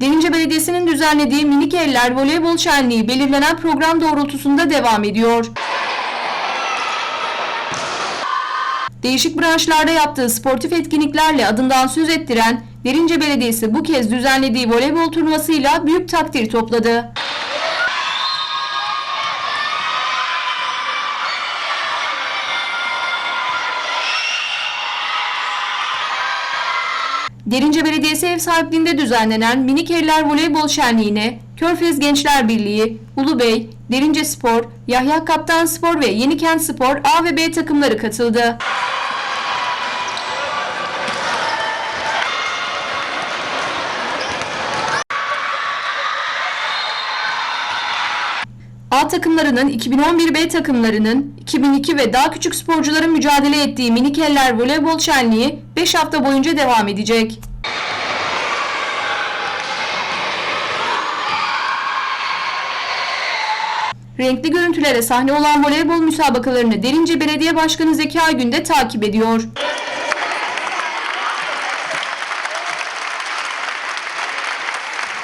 Derince Belediyesi'nin düzenlediği Minik Eller Voleybol Şenliği belirlenen program doğrultusunda devam ediyor. Değişik branşlarda yaptığı sportif etkinliklerle adından söz ettiren Derince Belediyesi bu kez düzenlediği voleybol turnuvasıyla büyük takdir topladı. Derince Belediyesi ev sahipliğinde düzenlenen Minik Eller Voleybol Şenliği'ne Körfez Gençler Birliği, Ulubey, Derince Spor, Yahya Kaptan Spor ve Yenikent Spor A ve B takımları katıldı. A takımlarının 2011 B takımlarının 2002 ve daha küçük sporcuların mücadele ettiği Minik Eller Voleybol Şenliği 5 hafta boyunca devam edecek. Renkli görüntülere sahne olan voleybol müsabakalarını Derince Belediye Başkanı Zeki Aygün de takip ediyor.